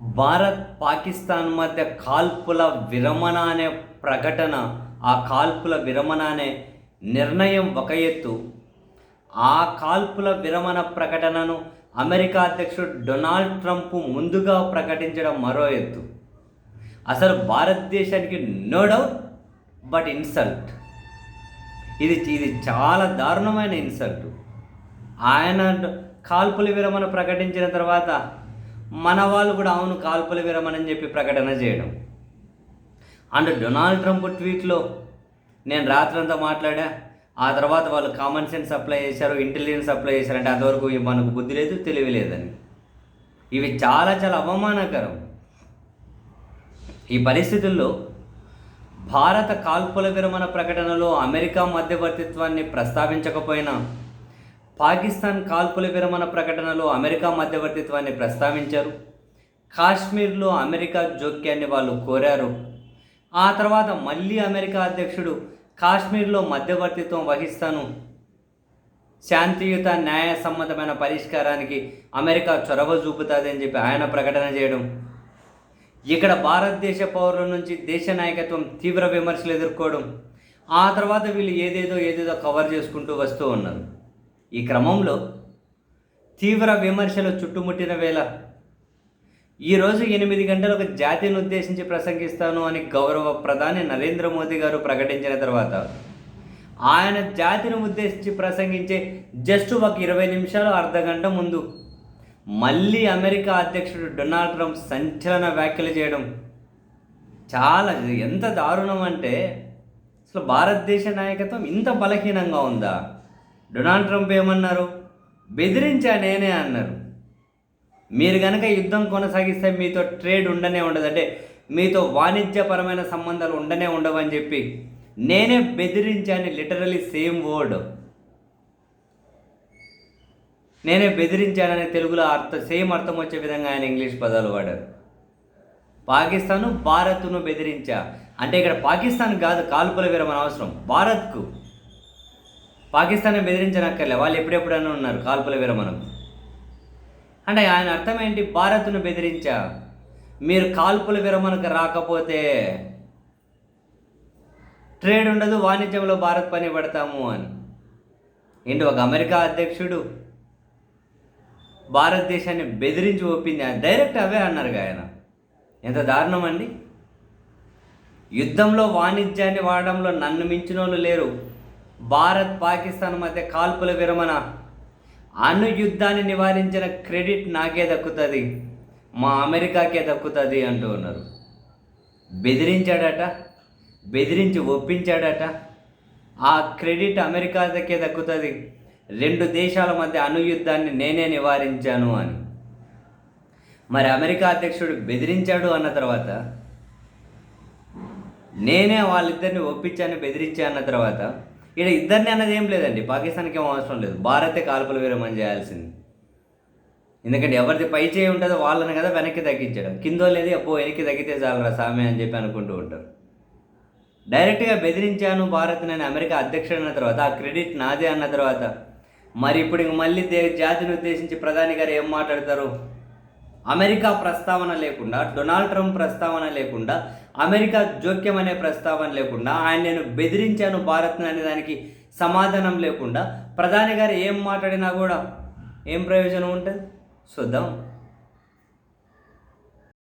భారత్ పాకిస్తాన్ మధ్య కాల్పుల విరమణ అనే ప్రకటన ఆ కాల్పుల విరమణ అనే నిర్ణయం ఒక ఎత్తు. ఆ కాల్పుల విరమణ ప్రకటనను అమెరికా అధ్యక్షుడు డొనాల్డ్ ట్రంప్ ముందుగా ప్రకటించడం మరో ఎత్తు. అసలు భారతదేశానికి నో డౌట్ బట్ ఇన్సల్ట్. ఇది ఇది చాలా దారుణమైన ఇన్సల్ట్. ఆయన కాల్పుల విరమణ ప్రకటించిన తర్వాత మన వాళ్ళు కూడా అవును కాల్పుల విరమణ అని చెప్పి ప్రకటన చేయడం. అండ్ డొనాల్డ్ ట్రంప్ ట్వీట్లో నేను రాత్రంతా మాట్లాడా ఆ తర్వాత వాళ్ళు కామన్ సెన్స్ అప్లై చేశారు ఇంటెలిజెన్స్ అప్లై చేశారంటే అంతవరకు మనకు బుద్ధి లేదు తెలివి లేదని. ఇవి చాలా చాలా అవమానకరం. ఈ పరిస్థితుల్లో భారత కాల్పుల విరమణ ప్రకటనలో అమెరికా మధ్యవర్తిత్వాన్ని ప్రస్తావించకపోయినా పాకిస్తాన్ కాల్పుల విరమణ ప్రకటనలో అమెరికా మధ్యవర్తిత్వాన్ని ప్రస్తావించారు. కాశ్మీర్లో అమెరికా జోక్యాన్ని వాళ్ళు కోరారు. ఆ తర్వాత మళ్ళీ అమెరికా అధ్యక్షుడు కాశ్మీర్లో మధ్యవర్తిత్వం వహిస్తాను. శాంతియుత న్యాయసమ్మతమైన పరిష్కారానికి అమెరికా చొరవ చూపుతుందని చెప్పి ఆయన ప్రకటన చేయడం. ఇక్కడ భారతదేశ పౌరుల నుంచి దేశ నాయకత్వం తీవ్ర విమర్శలు ఎదుర్కోవడం. ఆ తర్వాత వీళ్ళు ఏదేదో ఏదేదో కవర్ చేసుకుంటూ వస్తూ ఉన్నారు. ఈ క్రమంలో తీవ్ర విమర్శలు చుట్టుముట్టిన వేళ ఈరోజు ఎనిమిది గంటలకు జాతిని ఉద్దేశించి ప్రసంగిస్తాను అని గౌరవ ప్రధాని నరేంద్ర మోదీ గారు ప్రకటించిన తర్వాత ఆయన జాతిని ఉద్దేశించి ప్రసంగించే జస్ట్ ఒక ఇరవై నిమిషాలు అర్ధ గంట ముందు మళ్ళీ అమెరికా అధ్యక్షుడు డొనాల్డ్ ట్రంప్ సంచలన వ్యాఖ్యలు చేయడం చాలా ఎంత దారుణం అంటే అసలు భారతదేశ నాయకత్వం ఇంత బలహీనంగా ఉందా? డొనాల్డ్ ట్రంప్ ఏమన్నారు? బెదిరించా నేనే అన్నారు. మీరు కనుక యుద్ధం కొనసాగిస్తే మీతో ట్రేడ్ ఉండనే ఉండదు. అంటే మీతో వాణిజ్యపరమైన సంబంధాలు ఉండనే ఉండవని చెప్పి నేనే బెదిరించాను లిటరలీ సేమ్ వర్డ్ నేనే బెదిరించానని తెలుగులో అర్థ సేమ్ అర్థం వచ్చే విధంగా ఆయన ఇంగ్లీష్ పదాలు వాడారు. పాకిస్తాను భారత్ను బెదిరించా. అంటే ఇక్కడ పాకిస్తాన్ కాదు కాల్పుల విరమణ అవసరం. భారత్కు. పాకిస్తాన్ బెదిరించనక్కర్లే. వాళ్ళు ఎప్పుడెప్పుడైనా ఉన్నారు. కాల్పుల విరమణకు అంటే ఆయన అర్థం ఏంటి? భారత్ను బెదిరించా. మీరు కాల్పుల విరమణకు రాకపోతే ట్రేడ్ ఉండదు వాణిజ్యంలో భారత్ పని పడతాము అని. ఏంటి ఒక అమెరికా అధ్యక్షుడు భారతదేశాన్ని బెదిరించి ఒప్పింది. డైరెక్ట్ అవే అన్నారు ఆయన. ఎంత దారుణం అండి. యుద్ధంలో వాణిజ్యాన్ని వాడడంలో నన్ను మించిన వాళ్ళు లేరు. భారత్ పాకిస్తాన్ మధ్య కాల్పుల విరమణ. అణు యుద్ధాన్ని నివారించిన క్రెడిట్ నాకే దక్కుతుంది మా అమెరికాకే దక్కుతుంది అంటూ ఉన్నారు. బెదిరించాడట బెదిరించి ఒప్పించాడట ఆ క్రెడిట్ అమెరికాకే దక్కుతుంది రెండు దేశాల మధ్య అణుయుద్ధాన్ని నేనే నివారించాను అని. మరి అమెరికా అధ్యక్షుడు బెదిరించాడు అన్న తర్వాత నేనే వాళ్ళిద్దరిని ఒప్పించాను బెదిరించా అన్న తర్వాత ఇక్కడ ఇద్దరిని అన్నది ఏం లేదండి. పాకిస్తాన్కి ఏం అవసరం లేదు. భారతే కాల్పులు విరమణ చేయాల్సింది. ఎందుకంటే ఎవరిది పై చేయి ఉంటుందో వాళ్ళని కదా వెనక్కి తగ్గించడం. కిందో లేదు అప్పో వెనక్కి తగ్గితే చాలరా సామె అని చెప్పి అనుకుంటూ ఉంటారు. డైరెక్ట్గా బెదిరించాను భారత్ నేను అమెరికా అధ్యక్షుడు అన్న తర్వాత ఆ క్రెడిట్ నాదే అన్న తర్వాత. మరి ఇప్పుడు ఇంక మళ్ళీ దే జాతిని ఉద్దేశించి ప్రధాని గారు ఏం మాట్లాడతారు? అమెరికా ప్రస్తావన లేకుండా డొనాల్డ్ ట్రంప్ ప్రస్తావన లేకుండా అమెరికా జోక్యం అనే ప్రస్తావన లేకుండా ఆయన నేను బెదిరించాను భారత్ని అనే దానికి సమాధానం లేకుండా ప్రధాని గారు ఏం మాట్లాడినా కూడా ఏం ప్రయోజనం ఉంటుంది? చూద్దాం.